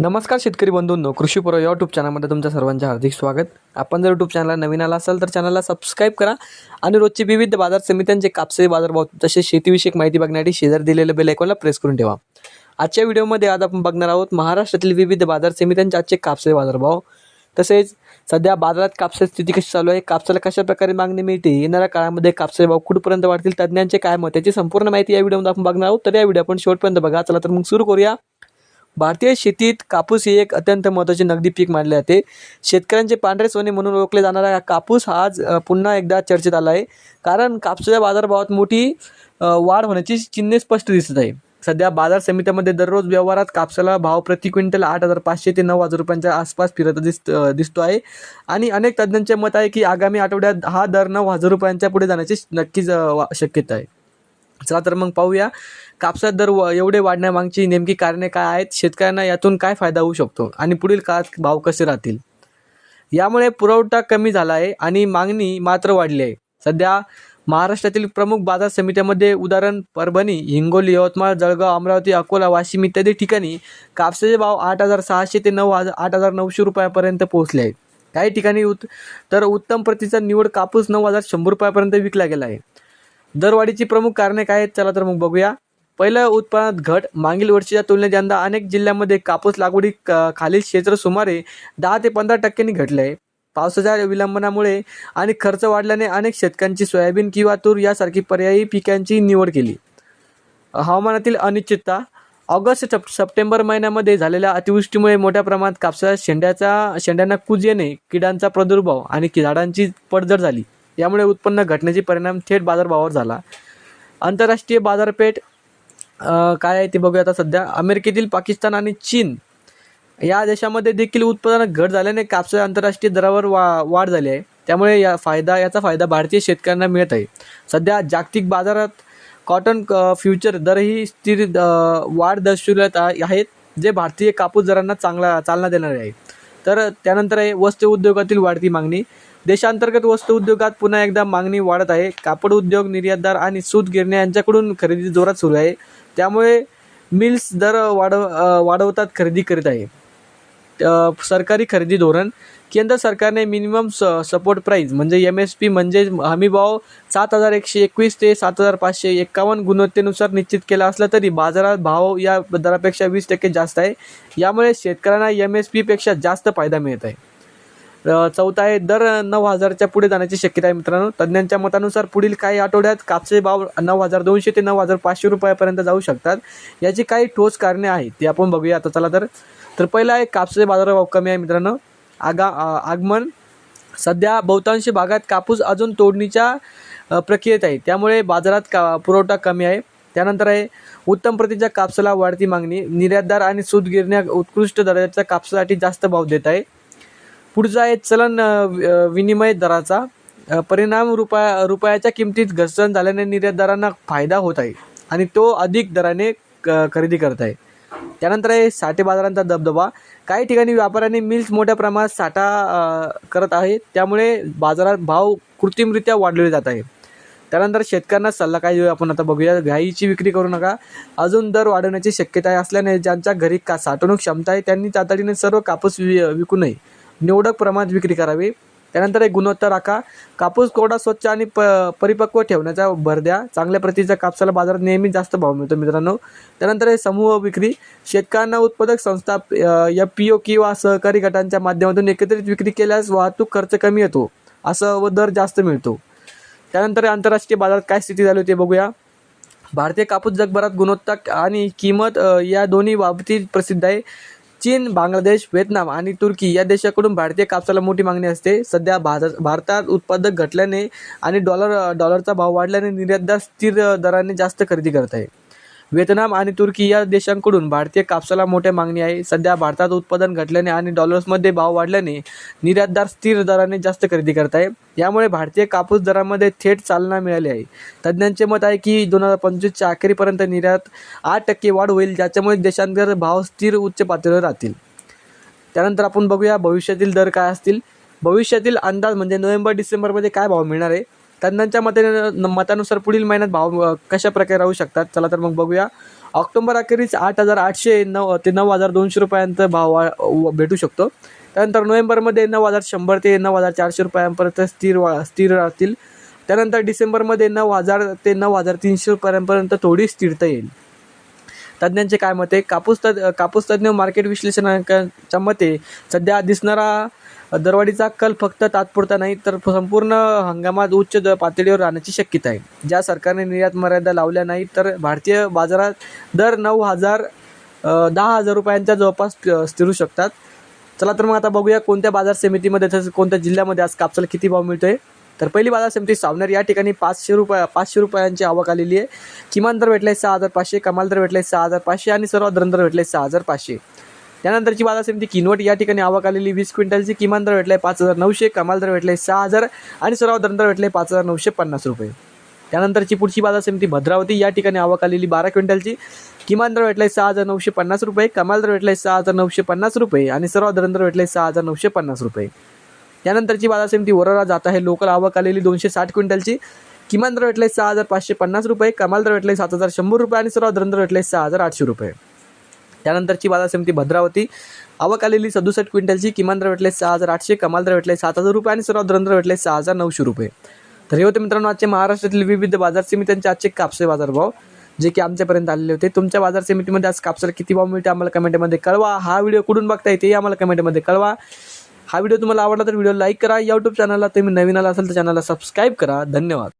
नमस्कार शेतकरी बंधूंनो कृषी या यूट्यूब चॅनलमध्ये तुमच्या सर्वांचे हार्दिक स्वागत. आपण जर यूट्यूब चॅनलला नवीन आला असाल तर चॅनलला सबस्क्राईब करा आणि रोजचे विविध बाजार समित्यांचे कापसे बाजारभाव तसेच शेतीविषयक माहिती बघण्यासाठी शेजार दिलेलं बेल आयकॉनला प्रेस करून ठेवा. आजच्या व्हिडिओमध्ये आज आपण बघणार आहोत महाराष्ट्रातील विविध बाजार समित्यांचे आजचे कापसे बाजारभाव. तसेच सध्या बाजारात कापसाची स्थिती कशी चालू आहे कापसाला कशा प्रकारे मागणी मिळते येणाऱ्या काळामध्ये कापसाचे भाव कुठपर्यंत वाढतील तज्ज्ञांचे काय मत याची संपूर्ण माहिती या व्हिडिओमध्ये आपण बघणार आहोत. तर या व्हिडिओ आपण शेवटपर्यंत बघा. चला तर मग सुरू करूया. भारतीय शेतीत कापूस ही एक अत्यंत महत्त्वाची नगदी पीक मानले जाते. शेतकऱ्यांचे पांढरे सोने म्हणून ओळखले जाणारा कापूस हा आज पुन्हा एकदा चर्चेत आला आहे. कारण कापसाच्या बाजारभावात मोठी वाढ होण्याची चिन्हे स्पष्ट दिसत आहे. सध्या बाजार समित्यामध्ये दररोज व्यवहारात कापसाला भाव प्रति क्विंटल आठ हजार पाचशे ते नऊ हजार रुपयांच्या आसपास फिरत दिसत दिसतो आहे. आणि अनेक तज्ज्ञांचे मत आहे की आगामी आठवड्यात हा दर नऊ हजार रुपयांच्या पुढे जाण्याची नक्कीच वा- शक्यता आहे. चला तर मग पाहूया. कापसात दर व- एवढे वाढण्यामागची नेमकी कारणे काय आहेत? शेतकऱ्यांना यातून काय फायदा होऊ शकतो? आणि पुढील काळात भाव कसे राहतील? यामुळे पुरवठा कमी झाला आहे आणि मागणी मात्र वाढली आहे. सध्या महाराष्ट्रातील प्रमुख बाजार समित्यामध्ये उदाहरण परभणी हिंगोली यवतमाळ जळगाव अमरावती अकोला वाशिम इत्यादी ठिकाणी कापसाचे भाव आठ हजार सहाशे ते नऊ हजार आठ हजार नऊशे रुपयापर्यंत पोहोचले आहेत काही ठिकाणी उत तर उत्तम प्रतीचा निवड कापूस नऊ हजार शंभर रुपयापर्यंत विकला गेला आहे. दरवाढीची प्रमुख कारणे काय आहेत चला तर मग बघूया. पहिलं उत्पादनात घट मागील वर्षीच्या तुलनेत यंदा अनेक जिल्ह्यांमध्ये कापूस लागवडी क- खालील क्षेत्र सुमारे दहा ते पंधरा टक्क्यांनी घटले आहे पावसाच्या विलंबनामुळे आणि खर्च वाढल्याने अनेक शेतकऱ्यांची सोयाबीन किंवा तूर यासारखी पर्यायी पिकांची निवड केली. हवामानातील अनिश्चितता ऑगस्ट सप सप्टेंबर महिन्यामध्ये झालेल्या अतिवृष्टीमुळे मोठ्या प्रमाणात कापसाच्या शेंड्याचा शेंड्यांना कुज येणे किडांचा प्रादुर्भाव आणि झाडांची पडझड झाली. यामुळे उत्पन्न घटण्याचे परिणाम थेट बाजारभावावर झाला. आंतरराष्ट्रीय बाजारपेठ काय आहे ते बघूया आता सध्या. अमेरिकेतील पाकिस्तान आणि चीन या देशामध्ये देखील उत्पादनात घट झाल्याने कापसा आंतरराष्ट्रीय दरावर वा वाढ झाली आहे. त्यामुळे या फायदा याचा फायदा भारतीय शेतकऱ्यांना मिळत आहे. सध्या जागतिक बाजारात कॉटन क- फ्युचर दरही स्थिर वाढ दर्शविल्यात आहेत जे भारतीय कापूस दरांना चांगला चालना देणारे आहे. तर त्यानंतर आहे वस्त्र उद्योगातील वाढती मागणी. देशांतर्गत वस्त्र उद्योगात पुन्हा एकदा मागणी वाढत आहे. कापड उद्योग निर्यातदार आणि सूत गिरण्या यांच्याकडून खरेदी जोरात सुरू आहे. त्यामुळे मिल्स दर वाढव वाढवतात खरेदी करीत आहे. सरकारी खरेदी धोरण केंद्र सरकारने मिनिमम स सपोर्ट प्राईज म्हणजे एम एस पी म्हणजे हमीभाव सात हजार एकशे एकवीस ते सात हजार पाचशे एक्कावन्न गुणवत्तेनुसार निश्चित केला असला तरी बाजारात भाव या दरापेक्षा वीस टक्के जास्त आहे. यामुळे शेतकऱ्यांना एम एस पीपेक्षा जास्त फायदा मिळत आहे. चौथा आहे दर नऊ हजारच्या पुढे जाण्याची शक्यता आहे मित्रांनो. तज्ज्ञांच्या मतानुसार पुढील काही आठवड्यात कापसे भाव नऊ हजार दोनशे ते नऊ हजार पाचशे रुपयापर्यंत जाऊ शकतात. याची काही ठोस कारणे आहेत ती आपण बघूया. आता चला तर. तर पहिला आहे कापसाचे बाजारभाव कमी आहे मित्रांनो. आगा आगमन. सध्या बहुतांशी भागात कापूस अजून तोडणीच्या प्रक्रियेत आहे. त्यामुळे बाजारात का पुरवठा कमी आहे. त्यानंतर आहे उत्तम प्रतीच्या कापसाला वाढती मागणी. निर्यातदार आणि सूत गिरण्या उत्कृष्ट दर्जाच्या कापसासाठी जास्त भाव देत आहे. पुढचा आहे चलन विनिमय दराचा. परिणाम रुपया रुपयाच्या किमतीत घसरण झाल्याने निर्यातदारांना फायदा होत आहे आणि तो अधिक दराने क- खरेदी करत आहे. त्यानंतर आहे साठे बाजारांचा दबदबा. काही ठिकाणी व्यापाऱ्यांनी मिल्स मोठ्या प्रमाणात साठा करत आहेत त्यामुळे बाजारात भाव कृत्रिमरित्या वाढवले जात आहे. त्यानंतर शेतकऱ्यांना सल्ला काय देऊ आपण आता बघूया. घाईची विक्री करू नका. अजून दर वाढवण्याची शक्यता आहे असल्याने ज्यांच्या घरी का साठवणूक क्षमता आहे त्यांनी तातडीने सर्व कापूस वि विकू नये. निवडक प्रमाणात विक्री करावी. त्यानंतर एक गुणवत्ता राखा कापूस कोरडा स्वच्छ आणि प परिपक्व ठेवण्याचा भर द्या. चांगल्या प्रतीच्या कापसाला बाजारात नेहमी जास्त भाव मिळतो मित्रांनो. त्यानंतर हे समूह विक्री. शेतकऱ्यांना उत्पादक संस्था या पी ओ किंवा सहकारी गटांच्या माध्यमातून एकत्रित विक्री केल्यास वाहतूक खर्च कमी येतो. असं व दर जास्त मिळतो. त्यानंतर आंतरराष्ट्रीय बाजारात काय स्थिती झाली होती बघूया. भारतीय कापूस जगभरात गुणवत्ता आणि किंमत या दोन्ही बाबतीत प्रसिद्ध आहे. चीन बांगलादेश व्हिएतनाम आणि तुर्की या देशाकडून भारतीय कापसाला मोठी मागणी असते. सध्या भारत भारतात उत्पादक घटल्याने आणि डॉलर डॉलरचा भाव वाढल्याने निर्यातदार स्थिर दराने जास्त खरेदी करत आहे. व्हिएतनाम आणि तुर्की या देशांकडून भारतीय कापसाला मोठ्या मागणी आहे. सध्या भारतात उत्पादन घटल्याने आणि डॉलर्समध्ये भाव वाढल्याने निर्यातदार स्थिर दराने जास्त खरेदी करत आहे. यामुळे भारतीय कापूस दरामध्ये थेट चालना मिळाली आहे. तज्ज्ञांचे मत आहे की दोन हजार पंचवीसच्या अखेरीपर्यंत निर्यात आठ टक्के वाढ होईल ज्याच्यामुळे देशांतर भाव स्थिर उच्च पातळीवर राहतील. त्यानंतर आपण बघूया भविष्यातील दर काय असतील. भविष्यातील अंदाज म्हणजे नोव्हेंबर डिसेंबरमध्ये काय भाव मिळणार आहे? तज्ज्ञांच्या मते मतानुसार पुढील महिन्यात भाव कशा प्रकारे राहू शकतात? चला तर मग बघूया. ऑक्टोबर अखेरीस आठ हजार आठशे नऊ ते नऊ हजार दोनशे रुपयांपर्यंत भाव वा- व- भेटू शकतो. त्यानंतर नोव्हेंबरमध्ये नऊ हजार शंभर ते नऊ हजार चारशे रुपयांपर्यंत स्थिर वा स्थिर राहतील. त्यानंतर डिसेंबरमध्ये नऊ हजार ते नऊ हजार तीनशे रुपयांपर्यंत थोडी स्थिरता येईल. तज्ज्ञांचे काय मत आहे? कापूस तज् कापूस तज्ज्ञ मार्केट विश्लेषणाच्या मते सध्या दिसणारा दरवाढीचा कल फक्त तात्पुरता नाही तर संपूर्ण हंगामात उच्च द पातळीवर राहण्याची शक्यता आहे. ज्या सरकारने निर्यात मर्यादा लावल्या नाही तर भारतीय बाजारात दर नऊ हजार दहा हजार रुपयांच्या जवळपास स्थिरू शकतात. चला तर मग आता बघूया कोणत्या बाजार समितीमध्ये तसंच कोणत्या जिल्ह्यामध्ये आज कापसाला किती भाव मिळतोय. तर पहिली बाजार समिती सावनेर या ठिकाणी पाचशे रुपया पाचशे रुपयांची आवक आलेली आहे. किमान दर भेटले सहा हजार पाचशे कमाल दर भेटले सहा हजार पाचशे आणि सर्वात दर दर भेटले सहा हजार पाचशे. त्यानंतरची बाजार समिती किनवट या ठिकाणी आवक आलेली. वीस क्विंटलची किमान दर भेटले पाच हजार नऊशे कमाल दर भेटले सहा हजार आणि सराव दर दर भेटले पाच हजार नऊशे पन्नास रुपये. त्यानंतरची पुढची बाजार समिती भद्रावती या ठिकाणी आवक आलेली बारा क्विंटलची. किमान दर भेटले सहा हजार नऊशे पन्नास रुपये कमाल दर भेटले सहा हजार नऊशे पन्नास रुपये आणि सर्व दर दर भेटले सहा हजार नऊशे पन्नास रुपये. त्यानंतरची बाजार समिती वरोरा जात आहे लोकल आवक आलेली दोनशे साठ क्विंटलची. किमान दर भेटले सहा हजार पाचशे पन्नास रुपये कमाल दर भेटले सात हजार शंभर रुपये आणि सर्व दर दर भेटले सहा हजार आठशे रुपये. त्यानंतरची बाजार समिती भद्रावती. आवक आलेली सदुसष्ट क्विंटलची किमान दर भेटले सहा हजार आठशे कमाल दर भेटले सात हजार रुपये आणि सर्वात दर भेटले सहा हजार नऊशे रुपये. तर हे होते मित्रांनो आजचे महाराष्ट्रातील विविध बाजार समित्यांचे आजचे कापसे बाजारभाव जे की आमच्यापर्यंत आलेले होते. तुमच्या बाजार समितीमध्ये आज कापसाला किती भाव मिळते आम्हाला कमेंटमध्ये कळवा. हा व्हिडिओ कुठून बघता येते आम्हाला कमेंटमध्ये कळवा. हा व्हिडिओ तुम्हाला आवडला तर व्हिडिओ लाईक करा. यूट्यूब चॅनलला तुम्ही नवीन आला असेल तर चॅनलला सबस्क्राईब करा. धन्यवाद.